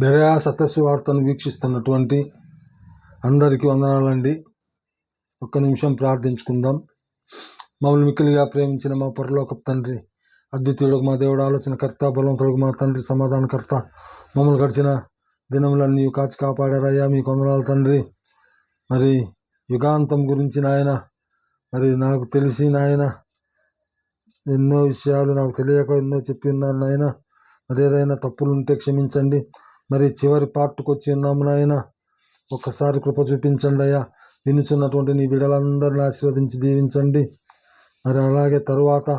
బెరయా సత్యస్సు వార్తను వీక్షిస్తున్నటువంటి అందరికీ వందనాలండి. ఒక్క నిమిషం ప్రార్థించుకుందాం. మమ్మల్ని మిక్కిలిగా ప్రేమించిన మా పరలోకపు తండ్రి అద్వితీయుడు మా దేవుడు ఆలోచనకర్త బలవంతుడు మా తండ్రి సమాధానకర్త మమ్మల్ని గడిచిన దినములన్నీ కాచి కాపాడారయ్యా. మీ కొందనాలు తండ్రి మరి యుగాంతం గురించి నాయన మరి నాకు తెలిసి నాయన ఎన్నో విషయాలు నాకు తెలియక ఎన్నో చెప్పి ఉన్నాను నాయన. మరి ఏదైనా తప్పులు ఉంటే క్షమించండి. మరి చివరి పార్ట్కి వచ్చి ఉన్నాము నాయన ఒక్కసారి కృప చూపించండి అయ్యా. వినుచున్నటువంటి నీ బిడ్డలందరిని ఆశీర్వదించి దీవించండి. మరి అలాగే తరువాత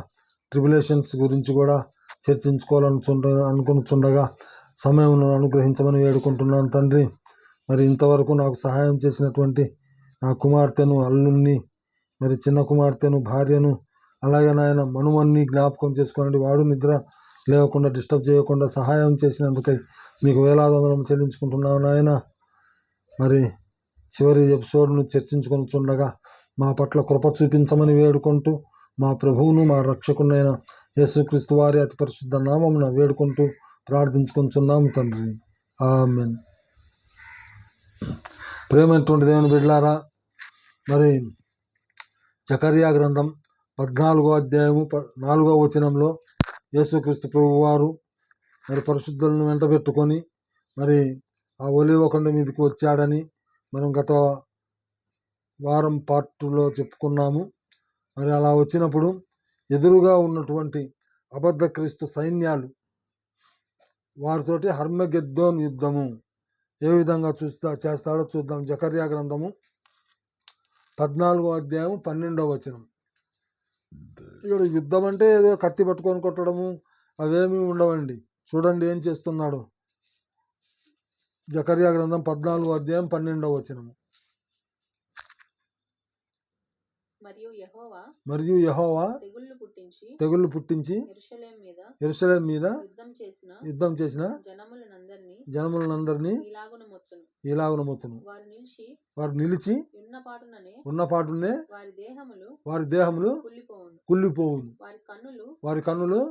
ట్రిబులేషన్స్ గురించి కూడా చర్చించుకోవాలనుకుంటు అనుకునిచుండగా సమయం అనుగ్రహించమని వేడుకుంటున్నాను తండ్రి. మరి ఇంతవరకు నాకు సహాయం చేసినటువంటి నా కుమార్తెను అల్లుణ్ణి మరి చిన్న కుమార్తెను భార్యను అలాగే నాయన మనుమన్ని జ్ఞాపకం చేసుకోనండి. వాడు నిద్ర లేవకుండా డిస్టర్బ్ చేయకుండా సహాయం చేసినందుకై మీకు వేలాది వందనం చెల్లించుకుంటున్నాను నాయన. మరి చివరి ఎపిసోడ్ను చర్చించుకొని చుండగా మా పట్ల కృప చూపించమని వేడుకుంటూ మా ప్రభువును మా రక్షకునైన యేసుక్రీస్తు వారి అతి పరిశుద్ధ నామమున వేడుకుంటూ ప్రార్థించుకుంటున్నాము తండ్రి. ఆమెన్. ప్రేమైనటువంటి దేవుని బిడ్లారా మరి జకర్యా గ్రంథం పద్నాలుగో అధ్యాయము నాలుగో వచనంలో యేసుక్రీస్తు ప్రభువారు మరి పరిశుద్ధులను వెంట పెట్టుకొని మరి ఆ ఒలివ కొండ మీదకి వచ్చాడని మనం గత వారం పార్ట్లో చెప్పుకున్నాము. మరి అలా వచ్చినప్పుడు ఎదురుగా ఉన్నటువంటి అబద్ధ క్రీస్తు సైన్యాలు వారితోటి హర్మగెద్దోన్ యుద్ధము ఏ విధంగా చూస్తా చేస్తాడో చూద్దాం. జకర్యా గ్రంథము పద్నాలుగో అధ్యాయం పన్నెండవ వచనం. ఇక్కడ యుద్ధం అంటే ఏదో కత్తి పట్టుకొని కొట్టడము అవేమీ ఉండవండి. చూడండి ఏం చేస్తున్నాడు. జకర్యా గ్రంథం పద్నాలుగో అధ్యాయం పన్నెండవ వచనము మరియు యెహోవా తెగుళ్ళు పుట్టించి ఎరుసలేం మీద యుద్ధం చేసిన జనములనందరినీ జనములందరినీ ఇలాగున మొత్తును. వారు నిలిచి వారు నిలిచి ఉన్నపాటుననే ఉన్నపాటునే వారి దేహములు కుళ్ళిపోవును. కుళ్ళిపోవును. వారి కన్నులు వారి కన్నులు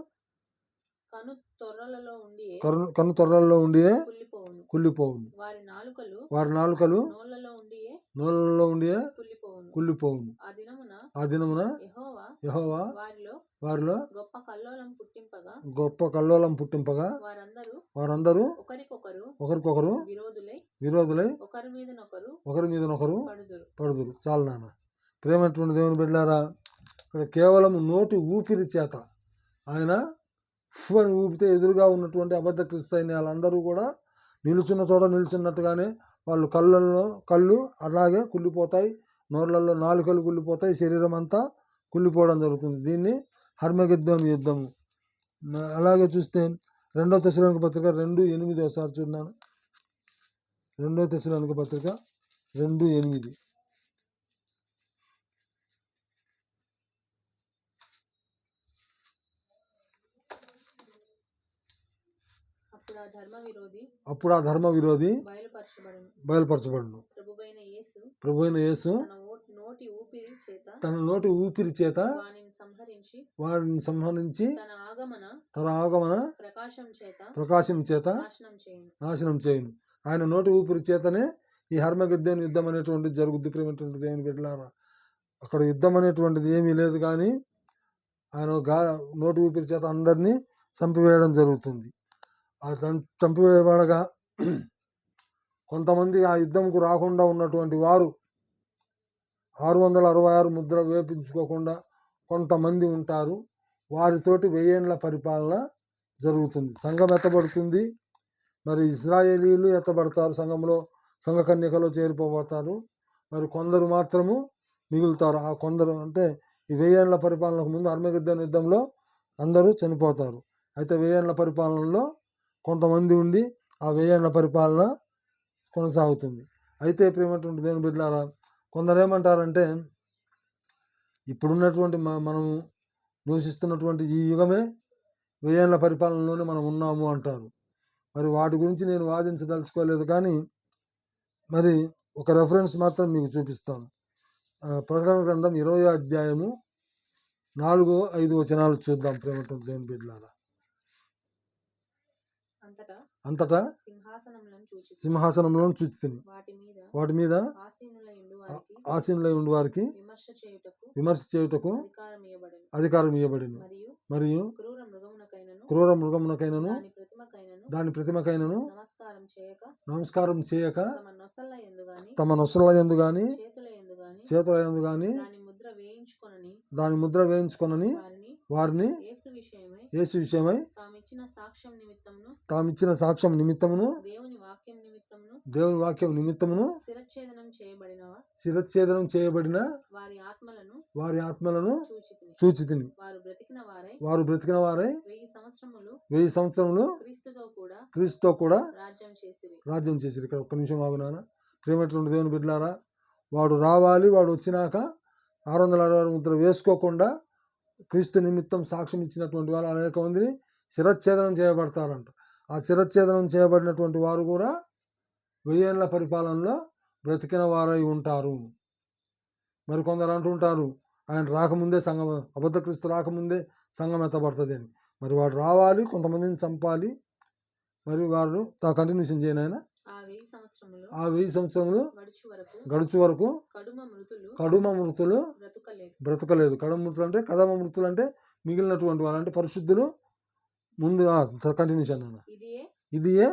కను తొర్రలలో ఉండి కన్ను కన్ను తొర్రల్లో ఉండి కుళ్ళిపోవును. వారి నాలుకలు నోళ్ళలో ఉండి కుళ్ళిపోవును. ఆ దినమున ఆ దినమున యెహోవా వారిలో వారిలో గొప్ప కల్లోలం పుట్టింపగా గొప్ప కల్లోలం పుట్టింపగా వారందరూ వారందరూ ఒకరికొకరు ఒకరికొకరు విరోధులై ఒకరి మీదనొకరు ఒకరి పడుదురు. పడుదురు. చాలు నాన్న. ప్రేమటువంటి దేవుని బిడ్డారా ఇక్కడ కేవలం నోటి ఊపిరి చేత ఆయన అని ఊపితే ఎదురుగా ఉన్నటువంటి అబద్ధ వాళ్ళందరూ కూడా నిలుచున్న చోట నిలుచున్నట్టుగానే వాళ్ళు కళ్ళల్లో కళ్ళు అలాగే కుళ్ళిపోతాయి నోర్లలో నాలుకలు కుళ్ళిపోతాయి శరీరం అంతా కుళ్ళిపోవడం జరుగుతుంది. దీన్ని హర్మగిద్దం యుద్ధము. అలాగే చూస్తే రెండో తెశలోనిక పత్రిక రెండు ఎనిమిది ఒకసారి చూడాను రెండో తెశలోనిక పత్రిక రెండు ఎనిమిది. అప్పుడు ఆ ధర్మ విరోధి బయలుపరచబడును. బయలుపరచబడును. ప్రభువైన యేసు ప్రభు అయిన యేసు తన నోటి ఊపిరి చేత వానిని సంహరించి వారిని సంహరించి తన ఆగమన ప్రకాశం చేత నాశనం చేయును. ఆయన నోటి ఊపిరి చేతనే ఈ హర్మగిద్దెని యుద్ధం అనేటువంటిది జరుగుద్ది ప్రేమటువంటి దేవుని బిడ్డలారా. అక్కడ యుద్ధం అనేటువంటిది ఏమీ లేదు కానీ ఆయన గా నోటి ఊపిరి చేత అందరినీ చంపివేయడం జరుగుతుంది. చంపివేయబడగా కొంతమంది ఆ యుద్ధంకు రాకుండా ఉన్నటువంటి వారు ఆరు వందల అరవై ఆరు ముద్ర వేపించుకోకుండా కొంతమంది ఉంటారు. వారితోటి వెయ్యేండ్ల పరిపాలన జరుగుతుంది. సంఘం ఎత్తబడుతుంది. మరి ఇజ్రాయేలీలు ఎత్తబడతారు. సంఘంలో సంఘ కన్యకలో చేరిపోబోతారు మరి కొందరు మాత్రము మిగులుతారు. ఆ కొందరు అంటే ఈ వెయ్యేండ్ల పరిపాలనకు ముందు అర్మగిద్దన్ యుద్ధంలో అందరూ చనిపోతారు. అయితే వెయ్యేండ్ల పరిపాలనలో కొంతమంది ఉండి ఆ వెయ్యేండ్ల పరిపాలన కొనసాగుతుంది. అయితే ప్రేమటువంటి దేని బిడ్డలారా కొందరు ఏమంటారంటే ఇప్పుడున్నటువంటి మ- మనము నివసిస్తున్నటువంటి ఈ యుగమే వ్యయాల పరిపాలనలోనే మనం ఉన్నాము అంటారు. మరి వాటి గురించి నేను వాదించదలుచుకోలేదు కానీ మరి ఒక రెఫరెన్స్ మాత్రం మీకు చూపిస్తాను. ప్రకటన గ్రంథం ఇరవై అధ్యాయము నాలుగో ఐదు వచనాలు చూద్దాం ప్రేమటువంటి దేవుని బిడ్డలారా. అంతటా సింహాసనంలో చూచితిని. వాటి మీద ఆసీనుల ఉండి వారికి విమర్శ చేయుటకు అధికారం ఇవ్వబడెను మరియు క్రూర మృగమునకైనను దాని ప్రతిమకైనను నమస్కారం చేయక తమ నొసల ఎందు గాని చేతుల ఎందు గాని దాని ముద్ర వేయించుకొనని వారిని యేసు విషయమై విషయమై తామిచ్చిన సాక్ష్యం నిమిత్తమును దేవుని వాక్యం నిమిత్తమును శిరచ్ఛేదనం చేయబడిన వారి ఆత్మలను వారి ఆత్మలను చూచితిని. సూచితిని వారు బ్రతికిన వారై వెయ్యి సంవత్సరములు క్రీస్తుతో కూడా రాజ్యం చేసిరి. చేసిరు. ఇక్కడ ఒక్క నిమిషం ఆగునానా ప్రేమటువంటి దేవుని బిడ్డలారా వాడు రావాలి వాడు వచ్చినాక ఆరు వందల అరవై ముద్ర వేసుకోకుండా క్రీస్తు నిమిత్తం సాక్ష్యం ఇచ్చినటువంటి వారు అనేక మందిని శిరచ్ఛేదనం చేయబడతారంట. ఆ శిరచ్ఛేదనం చేయబడినటువంటి వారు కూడా వెయ్యేళ్ళ పరిపాలనలో బ్రతికిన వారై ఉంటారు. మరి కొందరు అంటుంటారు ఆయన రాకముందే సంఘం అబద్ధ క్రీస్తు రాకముందే సంఘం ఎత్తబడుతుంది అని. మరి వాడు రావాలి కొంతమందిని చంపాలి మరి వారు తా కంటిన్యూషన్ చేయనైనా ఆ వెయ్యి సంవత్సరములు గడుచు వరకు కడుమ మృతులు బ్రతుకలేదు. కడుమ మృతులు అంటే కదమ మృతులు అంటే మిగిలినటువంటి వాళ్ళు. అంటే పరిశుద్ధులు ముందు కంటిన్యూషన్ అన్న. ఇదియే ఇది ఏ?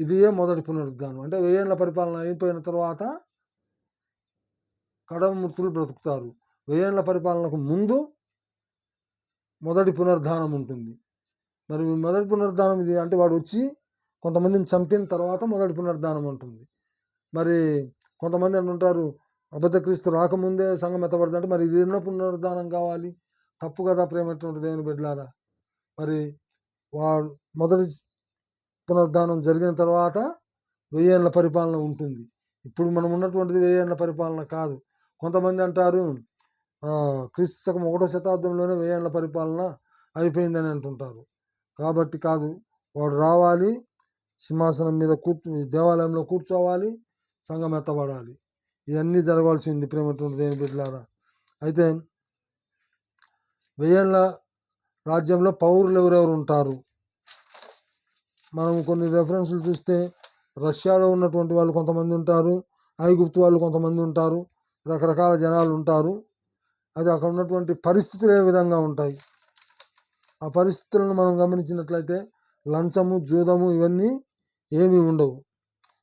ఇది ఏ మొదటి పునరుద్ధానం అంటే వెయ్యేళ్ళ పరిపాలన అయిపోయిన తర్వాత కడమ మృతులు బ్రతుకుతారు. వెయ్యేళ్ళ పరిపాలనకు ముందు మొదటి పునరుద్ధానం ఉంటుంది. మరి మొదటి పునరుద్ధానం ఇది అంటే వాడు వచ్చి కొంతమందిని చంపిన తర్వాత మొదటి పునరుద్ధానం ఉంటుంది మరి కొంతమంది అంటుంటారు అబద్ధ క్రీస్తు రాకముందే సంఘం ఎత్తబడుతుంది అంటే మరి ఇది ఎన్నో పునరుద్ధానం కావాలి? తప్పు కదా ప్రేమ ఎటువంటి దేవుని బిడ్డలారా? మరి వాడు మొదటి పునరుద్ధానం జరిగిన తర్వాత వెయ్యేళ్ళ పరిపాలన ఉంటుంది. ఇప్పుడు మనం ఉన్నటువంటిది వెయ్యేళ్ళ పరిపాలన కాదు. కొంతమంది అంటారు క్రీస్తు శకం ఒకటో శతాబ్దంలోనే వెయ్యేళ్ళ పరిపాలన అయిపోయిందని అంటుంటారు. కాబట్టి కాదు వాడు రావాలి సింహాసనం మీద కూర్చు దేవాలయంలో కూర్చోవాలి సంఘం ఎత్తబడాలి. ఇవన్నీ జరగాల్సింది ప్రేమటువంటి దేవుని బిడ్డలారా. అయితే వెయ్యేళ్ళ రాజ్యంలో పౌరులు ఎవరెవరు ఉంటారు? మనం కొన్ని రెఫరెన్స్లు చూస్తే రష్యాలో ఉన్నటువంటి వాళ్ళు కొంతమంది ఉంటారు ఐగుప్తు వాళ్ళు కొంతమంది ఉంటారు రకరకాల జనాలు ఉంటారు. అది అక్కడ ఉన్నటువంటి పరిస్థితులు ఏ విధంగా ఉంటాయి? ఆ పరిస్థితులను మనం గమనించినట్లయితే లంచము జూదము ఇవన్నీ ఏమీ ఉండవు.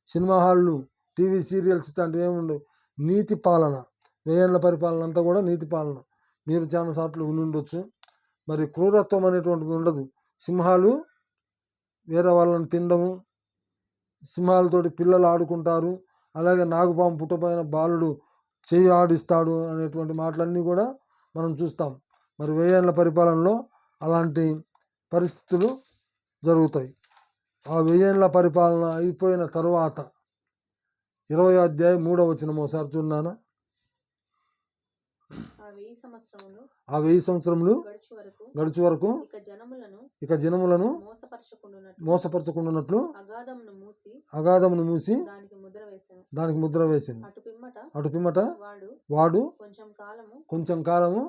సినిమా హాళ్ళు టీవీ సీరియల్స్ ఇట్లాంటివి ఏమి ఉండవు. నీతి పాలన వేయన్ల పరిపాలన అంతా కూడా నీతి పాలన. మీరు చాలా సార్లు విని ఉండొచ్చు. మరి క్రూరత్వం అనేటువంటిది ఉండదు. సింహాలు వేరే వాళ్ళని తినడము సింహాలతోటి పిల్లలు ఆడుకుంటారు. అలాగే నాగుపాము పుట్టపోయిన బాలుడు చేయి ఆడిస్తాడు అనేటువంటి మాటలన్నీ కూడా మనం చూస్తాం. మరి వేయన్ల పరిపాలనలో అలాంటి పరిస్థితులు జరుగుతాయి. ఆ వెయ్యేళ్ళ పరిపాలన అయిపోయిన తరువాత ఇరవై అధ్యాయం మూడవ వచ్చిన ఒకసారి చూన్నానా ఆ వెయ్యి సంవత్సరములు గడుచు వరకు ఇక జనములను మోసపరచకుండానట్లు అగాధమును మూసి దానికి ముద్ర వేసింది అటు పిమ్మట వాడు కొంచెం కాలము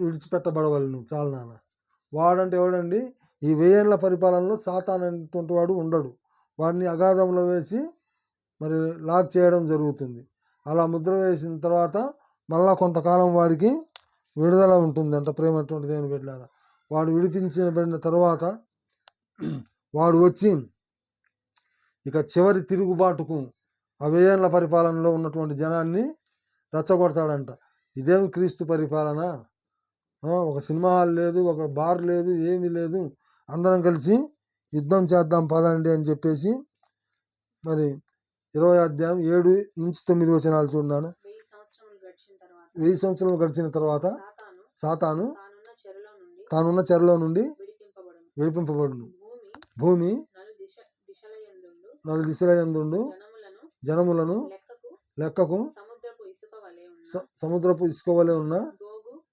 విడిచిపెట్టబడవలను. చాలు నాన్న. వాడంటే ఎవడండి? ఈ వేయన్ల పరిపాలనలో సాతాన్ అనేటువంటి వాడు ఉండడు. వాడిని అగాధంలో వేసి మరి లాక్ చేయడం జరుగుతుంది. అలా ముద్ర వేసిన తర్వాత మళ్ళా కొంతకాలం వాడికి విడుదల ఉంటుందంట ప్రేమటువంటి దేవుని బిడ్డలారా. వాడు విడిపించబడిన తర్వాత వాడు వచ్చి ఇక చివరి తిరుగుబాటుకు ఆ వేయన్ల పరిపాలనలో ఉన్నటువంటి జనాన్ని రెచ్చగొడతాడంట. ఇదేమి క్రీస్తు పరిపాలన? ఒక సినిమా హాల్ లేదు ఒక బార్ లేదు ఏమీ లేదు. అందరం కలిసి యుద్ధం చేద్దాం పదండి అని చెప్పేసి మరి ఇరవై అధ్యాయం ఏడు నుంచి తొమ్మిది వచనాలు చూడన్నాను. వెయ్యి సంవత్సరాలు గడిచిన తర్వాత సాతాను తానున్న చెరలో నుండి విడిపింపబడును. భూమి నలు దిశ దిశల యందుండు. జనములను లెక్కకు సముద్రపు ఇసుక వలె ఉన్న స- సముద్రపు ఇసుకవలే ఉన్న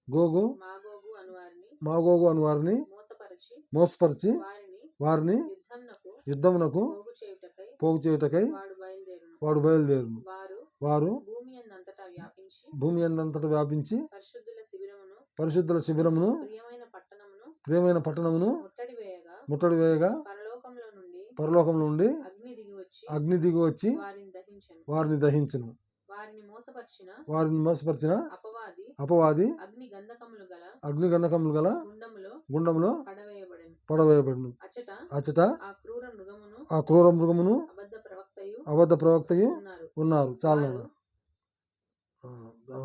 గోగు గోగు మాగోగు అను వారిని మోసపరిచి వారిని యుద్ధమునకు పోగు చేయుటకై వాడు బయలుదేరును. వారు భూమి అందంతటా వ్యాపించి పరిశుద్ధుల శిబిరమును ప్రియమైన పట్టణమును ముట్టడి వేయగా పరలోకంలో నుండి పరలోకం నుండి అగ్ని దిగి వచ్చి వారిని దహించను. వారిని దహించును. వారిని మోసపరిచిన వారిని మోసపరిచిన అపవాది అగ్ని గంధకములు గల గుండంలో పడవేయబడెను. పడవేయబడును. అచ్చట ఆ క్రూర మృగమును అబద్ధ ప్రవక్తయు ఉన్నారు. చాలా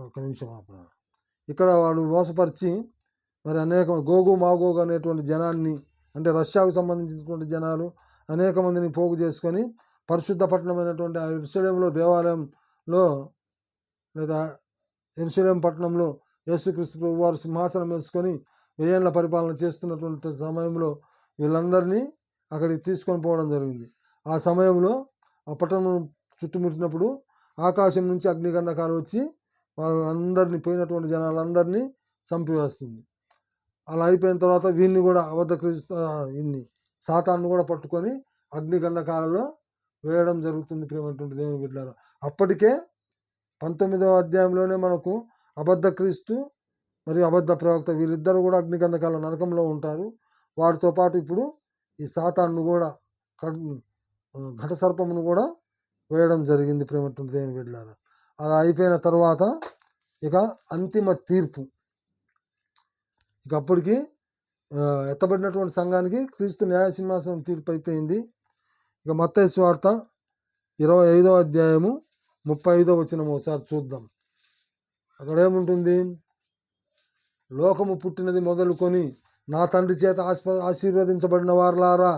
ఒక నిమిషం ఇక్కడ వాడు మోసపరిచి మరి అనేక గోగు మాగోగు అనేటువంటి జనాన్ని అంటే రష్యాకు సంబంధించినటువంటి జనాలు అనేక మందిని పోగు చేసుకొని పరిశుద్ధ పట్టణమైనటువంటి ఆ ఎరుసలేంలో దేవాలయంలో లేదా ఎరుసలేం పట్టణంలో యేసుక్రీస్తు ప్రభు వారు సింహాసనం వేసుకొని వేయన్ల పరిపాలన చేస్తున్నటువంటి సమయంలో వీళ్ళందరినీ అక్కడికి తీసుకొని పోవడం జరిగింది. ఆ సమయంలో ఆ పట్టణం చుట్టుముట్టినప్పుడు ఆకాశం నుంచి అగ్నిగంధకాలు వచ్చి వాళ్ళందరినీ పోయినటువంటి జనాలందరినీ చంపివేస్తుంది. అలా అయిపోయిన తర్వాత వీడిని కూడా అబద్ధ క్రీస్తు వీడిని సాతాన్ని కూడా పట్టుకొని అగ్నిగంధకాలలో వేయడం జరుగుతుంది ప్రేమటువంటి దేవుని బిడ్డారు అప్పటికే పంతొమ్మిదవ అధ్యాయంలోనే మనకు అబద్ధ క్రీస్తు మరియు అబద్ధ ప్రవక్త వీళ్ళిద్దరు కూడా అగ్నిగంధకాల నరకంలో ఉంటారు. వారితో పాటు ఇప్పుడు ఈ సాతాన్ని కూడా ఘట సర్పమును కూడా వేయడం జరిగింది ప్రేమటువంటి దేవుని బిడ్డారు అలా అయిపోయిన తర్వాత ఇక అంతిమ తీర్పు. ఇక అప్పటికి ఎత్తబడినటువంటి సంఘానికి క్రీస్తు న్యాయ సింహాసనం తీర్పు అయిపోయింది. ఇక మత్తయి ఇరవై ఐదో అధ్యాయము ముప్పై ఐదో వచ్చిన ఒకసారి చూద్దాం. అక్కడ ఏముంటుంది లోకము పుట్టినది మొదలుకొని నా తండ్రి చేత ఆస్ప ఆశీర్వదించబడిన వారులారా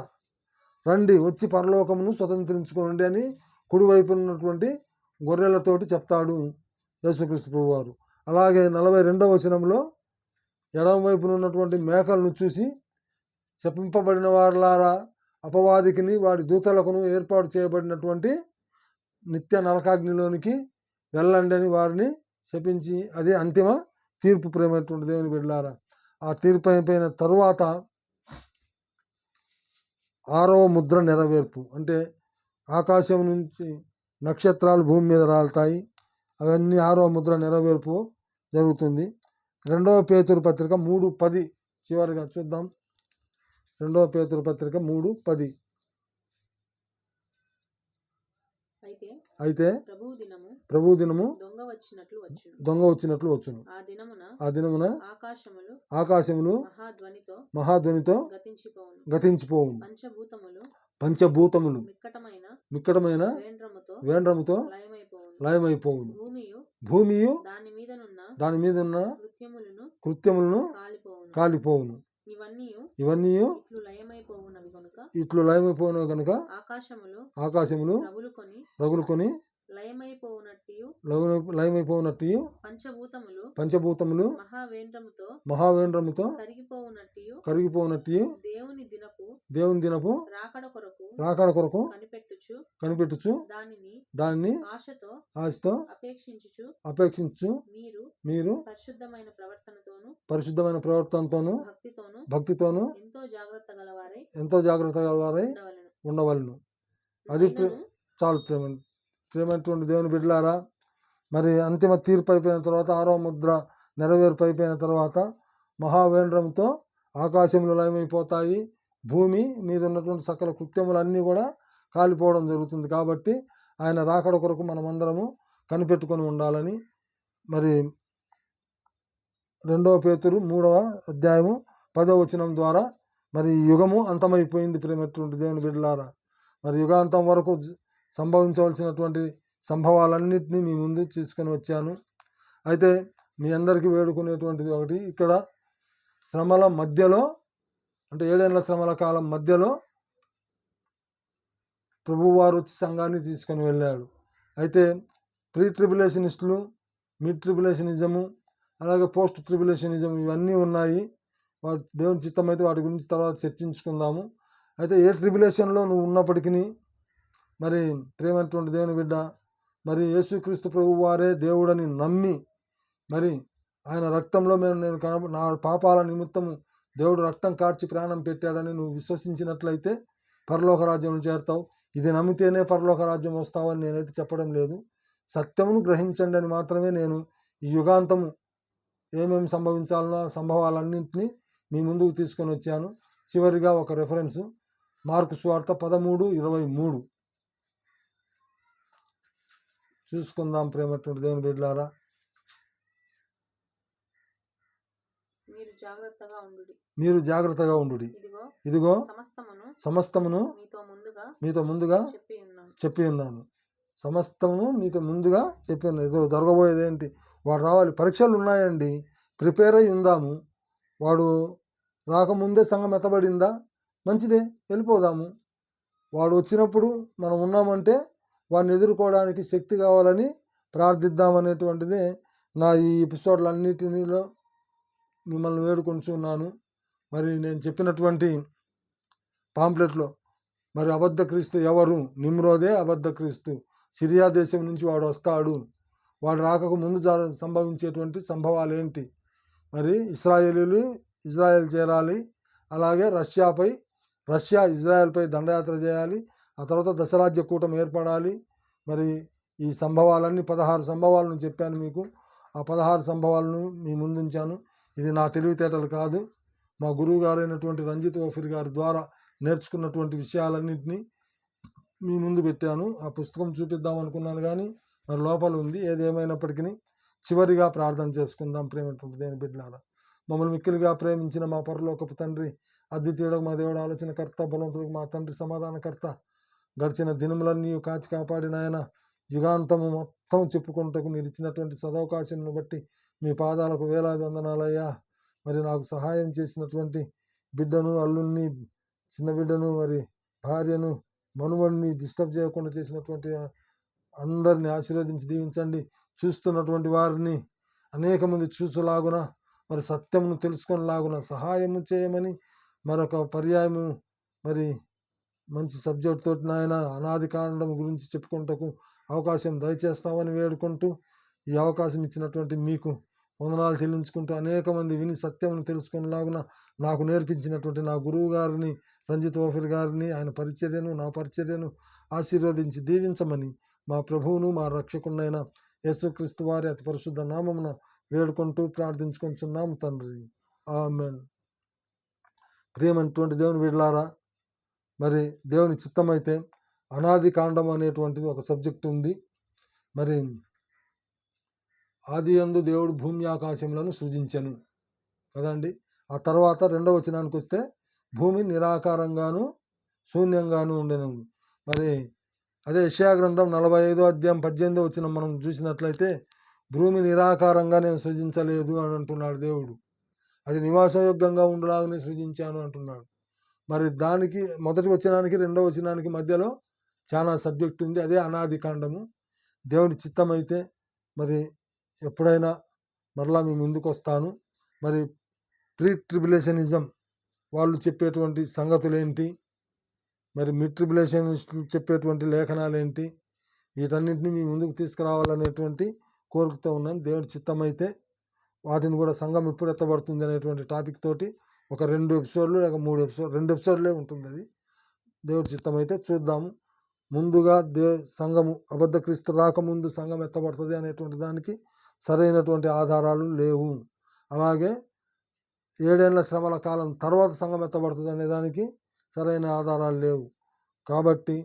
రండి వచ్చి పరలోకమును స్వతంత్రించుకోండి అని కుడివైపు ఉన్నటువంటి గొర్రెలతోటి చెప్తాడు యేసుక్రీస్తు ప్రభువారు. అలాగే నలభై రెండవ వచనంలో ఎడమ వైపున ఉన్నటువంటి మేకలను చూసి శపింపబడిన వారులారా అపవాదికిని వాడి దూతలకును ఏర్పాటు చేయబడినటువంటి నిత్య నరకాగ్నిలోనికి వెళ్ళండి అని వారిని శపించి అదే అంతిమ తీర్పు ప్రేమైనటువంటి దేవుని బిడ్డలారా. ఆ తీర్పు అయిపోయిన తరువాత ఆరవ ముద్ర నెరవేర్పు. అంటే ఆకాశం నుంచి నక్షత్రాలు భూమి మీద రాలుతాయి. అవన్నీ ఆరవ ముద్ర నెరవేర్పు జరుగుతుంది. రెండవ పేతురు పత్రిక మూడు పది చివరిగా చూద్దాం. రెండవ పేతురు పత్రిక మూడు పది. అయితే ప్రభు దినము దొంగ వచ్చినట్లు వచ్చును. దొంగ వచ్చినట్లు వచ్చును. ఆ దినమున ఆ దినమున ఆకాశములు ఆకాశములు మహాధ్వనితో గతించిపోవును. పంచభూతములు పంచభూతములు మిక్కటమైన మిక్కటమైన వేండ్రముతో లయమైపోవును. భూమియు భూమియు దాని మీదనున్న దాని మీద ఉన్న కృత్యములను కాలిపోవును. ఇవన్నీ ఇట్లు లయమైపోయిన కనుక ఆకాశములు ఆకాశములు రగులుకొని రగులుకొని లయమైపోవునట్టు లయ- లయమైపోయినట్టు పంచభూతములు పంచభూతములు మహావేంద్రముతో మహావేంద్రముతో కరిగిపోవునట్టు కరిగిపోయినట్టు దేవుని దినపు దేవుని దినపు రాకడ కొరకు రాకడ కొరకు కనిపెట్టుచు కనిపెట్టుచు దానిని దాన్ని ఆశతో అపేక్షించు మీరు పరిశుద్ధమైన ప్రవర్తనతోను పరిశుద్ధమైన ప్రవర్తనతోనూ భక్తితోను భక్తితోనూ ఎంతో జాగ్రత్త గలవారై ఎంతో జాగ్రత్తగా వారై ఉండవలెను. అది చాలు ప్రేమ ప్రేమైనటువంటి దేవుని బిడ్డలారా మరి అంతిమ తీర్పు అయిపోయిన తర్వాత ఆరో ముద్ర నెరవేర్పు అయిపోయిన తర్వాత మహావేంద్రంతో ఆకాశంలో లయమైపోతాయి భూమి మీద ఉన్నటువంటి సకల కృత్యములన్నీ కూడా కాలిపోవడం జరుగుతుంది కాబట్టి ఆయన రాకడ కొరకు మనమందరము కనిపెట్టుకొని ఉండాలని మరి రెండవ పేతురు మూడవ అధ్యాయము పదవ వచనం ద్వారా మరి యుగము అంతమైపోయింది ప్రేమటువంటి దేవుని బిడ్డలారా. మరి యుగాంతం వరకు సంభవించవలసినటువంటి సంభవాలన్నింటినీ మీ ముందు తీసుకొని వచ్చాను. అయితే మీ అందరికీ వేడుకునేటువంటిది ఒకటి ఇక్కడ శ్రమల మధ్యలో అంటే ఏడేళ్ళ శ్రమల కాలం మధ్యలో ప్రభువారు వచ్చి సంఘాన్ని తీసుకొని వెళ్ళాడు. అయితే ప్రీ ట్రిబులేషనిస్టులు మిడ్ ట్రిబులేషనిజము అలాగే పోస్ట్ ట్రిబులేషనిజం ఇవన్నీ ఉన్నాయి. వాటి దేవుని చిత్తం అయితే వాటి గురించి తర్వాత చర్చించుకుందాము. అయితే ఏ ట్రిబులేషన్లో నువ్వు ఉన్నప్పటికీ మరి ప్రేమటువంటి దేవుని బిడ్డ మరి యేసుక్రీస్తు ప్రభు వారే దేవుడని నమ్మి మరి ఆయన రక్తంలో మేము నేను కన నా పాపాల నిమిత్తము దేవుడు రక్తం కార్చి ప్రాణం పెట్టాడని నువ్వు విశ్వసించినట్లయితే పరలోక రాజ్యం చేరతావు. ఇది నమ్మితేనే పరలోక రాజ్యం వస్తావని నేనైతే చెప్పడం లేదు. సత్యమును గ్రహించండి అని మాత్రమే నేను ఈ యుగాంతము ఏమేమి సంభవించాలనో సంభవాలన్నింటినీ మీ ముందుకు తీసుకొని వచ్చాను. చివరిగా ఒక రెఫరెన్స్ మార్కు స్వార్త పదమూడు ఇరవై మూడు. చూసుకుందాం ప్రేమటువంటి దేవుని బిడ్లారా మీరు జాగ్రత్తగా మీరు జాగ్రత్తగా ఉండు ఇదిగో సమస్తమును సమస్తమును మీతో ముందుగా ఉన్నాను. చెప్పి ఉన్నాను. సమస్తమును మీతో ముందుగా చెప్పి ఉన్నాను. ఏదో జరగబోయేది ఏంటి? వాడు రావాలి. పరీక్షలు ఉన్నాయండి. ప్రిపేర్ అయి ఉందాము. వాడు రాకముందే సంఘం ఎత్తబడిందా? మంచిదే. వెళ్ళిపోదాము. వాడు వచ్చినప్పుడు మనం ఉన్నామంటే వాడిని ఎదుర్కోవడానికి శక్తి కావాలని ప్రార్థిద్దామనేటువంటిదే నా ఈ ఎపిసోడ్లన్నిటిలో మిమ్మల్ని వేడుకొంచున్నాను మరి నేను చెప్పినటువంటి పాంప్లెట్లో మరి అబద్ధ క్రీస్తు ఎవరు? నిమ్రోదే అబద్ధ క్రీస్తు. సిరియా దేశం నుంచి వాడు వస్తాడు. వాడు రాకకు ముందు జర- సంభవించేటువంటి సంభవాలు ఏంటి మరి ఇస్రాయేలీలు ఇజ్రాయెల్ చేరాలి. అలాగే రష్యాపై రష్యా ఇజ్రాయెల్పై దండయాత్ర చేయాలి. ఆ తర్వాత దశరాజ్య కూటమి ఏర్పడాలి. మరి ఈ సంభవాలన్నీ పదహారు సంభవాలను చెప్పాను మీకు. ఆ పదహారు సంభవాలను మీ ముందుంచాను. ఇది నా తెలివితేటలు కాదు. మా గురువు గారైనటువంటి రంజిత్ ఓఫిర్ గారి ద్వారా నేర్చుకున్నటువంటి విషయాలన్నింటినీ మీ ముందు పెట్టాను. ఆ పుస్తకం చూపిద్దాం అనుకున్నాను కానీ మరి లోపల ఉంది. ఏదేమైనప్పటికీ చివరిగా ప్రార్థన చేసుకుందాం. ప్రేమటువంటి దేని బిడ్డలారా మమ్మల్ని మిక్కిలిగా ప్రేమించిన మా పరలోకపు తండ్రి అద్వితీయుడకు మా దేవుడు ఆలోచనకర్త బలవంతుడికి మా తండ్రి సమాధానకర్త గడిచిన దినములన్నీ కాచి కాపాడిన ఆయన యుగాంతము మొత్తం చెప్పుకుంటకు మీరు ఇచ్చినటువంటి సదవకాశంను బట్టి మీ పాదాలకు వేలాది వందనాలయ్యా. మరి నాకు సహాయం చేసినటువంటి బిడ్డను అల్లుల్ని చిన్న బిడ్డను మరి భార్యను మనుమడిని డిస్టర్బ్ చేయకుండా చేసినటువంటి అందరిని ఆశీర్వదించి దీవించండి. చూస్తున్నటువంటి వారిని అనేక మంది చూసులాగున మరి సత్యమును తెలుసుకొనిలాగున సహాయము చేయమని మరొక పర్యాయము మరి మంచి సబ్జెక్ట్ తోటి నాయన అనాది కారణం గురించి చెప్పుకుంటకు అవకాశం దయచేస్తామని వేడుకుంటూ ఈ అవకాశం ఇచ్చినటువంటి మీకు వందనాలు చెల్లించుకుంటూ అనేక మంది విని సత్యమును తెలుసుకునేలాగున నాకు నేర్పించినటువంటి నా గురువు గారిని రంజిత్ ఓఫిర్ గారిని ఆయన పరిచర్యను నా పరిచర్యను ఆశీర్వదించి దీవించమని మా ప్రభువును మా రక్షకుడైన యేసుక్రీస్తు వారి అతి పరిశుద్ధ నామమున వేడుకుంటూ ప్రార్థించుకుంటున్నాము తండ్రి. ఆమెన్. ప్రియమైనటువంటి దేవుని వీడలారా మరి దేవుని చిత్తమైతే అనాది కాండం అనేటువంటిది ఒక సబ్జెక్ట్ ఉంది. మరి ఆది అందు దేవుడు భూమి ఆకాశములను సృజించను. కదండి? ఆ తర్వాత రెండవ వచనానికి వస్తే భూమి నిరాకారంగాను శూన్యంగాను ఉండెను. మరి అదే యషయా గ్రంథం నలభై ఐదో అధ్యాయం పద్దెనిమిదో వచ్చిన మనం చూసినట్లయితే భూమి నిరాకారంగా నేను సృజించలేదు అని అంటున్నాడు దేవుడు. అది నివాసయోగ్యంగా ఉండలాగానే సృజించాను అంటున్నాడు. మరి దానికి మొదటి వచనానికి రెండవ వచనానికి మధ్యలో చాలా సబ్జెక్ట్ ఉంది. అదే అనాది కాండము. దేవుని చిత్తమైతే మరి ఎప్పుడైనా మరలా మీ ముందుకు వస్తాను మరి ప్రీ ట్రిబులేషనిజం వాళ్ళు చెప్పేటువంటి సంగతులు ఏంటి మరి మిడ్ ట్రిబులేషనిస్టులు చెప్పేటువంటి లేఖనాలు ఏంటి వీటన్నింటినీ మీ ముందుకు తీసుకురావాలనేటువంటి కోరికతో ఉన్నాను. దేవుడి చిత్తమైతే వాటిని కూడా సంఘం ఎప్పుడు ఎత్తబడుతుంది అనేటువంటి టాపిక్ తోటి ఒక రెండు ఎపిసోడ్లు లేక మూడు ఎపిసోడ్ రెండు ఎపిసోడ్లే ఉంటుంది అది దేవుడి చిత్తమైతే చూద్దాము. ముందుగా దే సంఘము అబద్ధ క్రీస్తు రాకముందు సంఘం ఎత్తబడుతుంది అనేటువంటి దానికి సరైనటువంటి ఆధారాలు లేవు. అలాగే ఏడేళ్ళ శ్రమల కాలం తర్వాత సంఘం ఎత్తబడుతుంది అనే దానికి సరైన ఆధారాలు లేవు. కాబట్టి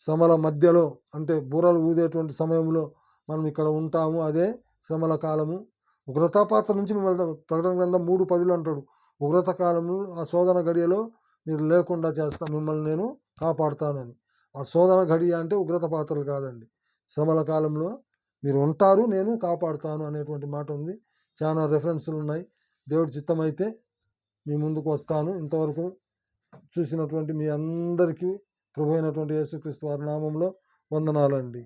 శ్రమల మధ్యలో అంటే బూరలు ఊదేటువంటి సమయంలో మనం ఇక్కడ ఉంటాము. అదే శ్రమల కాలము. ఉగ్రతాపాత్ర నుంచి మిమ్మల్ని ప్రకటన గ్రంథం మూడు పదులు అంటాడు. ఉగ్రత కాలము ఆ శోధన గడియలో మీరు లేకుండా చేస్తా మిమ్మల్ని నేను కాపాడుతానని. ఆ శోధన గడియ అంటే ఉగ్రత పాత్రలు కాదండి. శ్రమల కాలంలో మీరు ఉంటారు నేను కాపాడుతాను అనేటువంటి మాట ఉంది. చాలా రెఫరెన్స్లు ఉన్నాయి. దేవుడి చిత్తమైతే మీ ముందుకు వస్తాను. ఇంతవరకు చూసినటువంటి మీ అందరికీ ప్రభు అయినటువంటి యేసుక్రీస్తు వారి నామంలో వందనాలండి.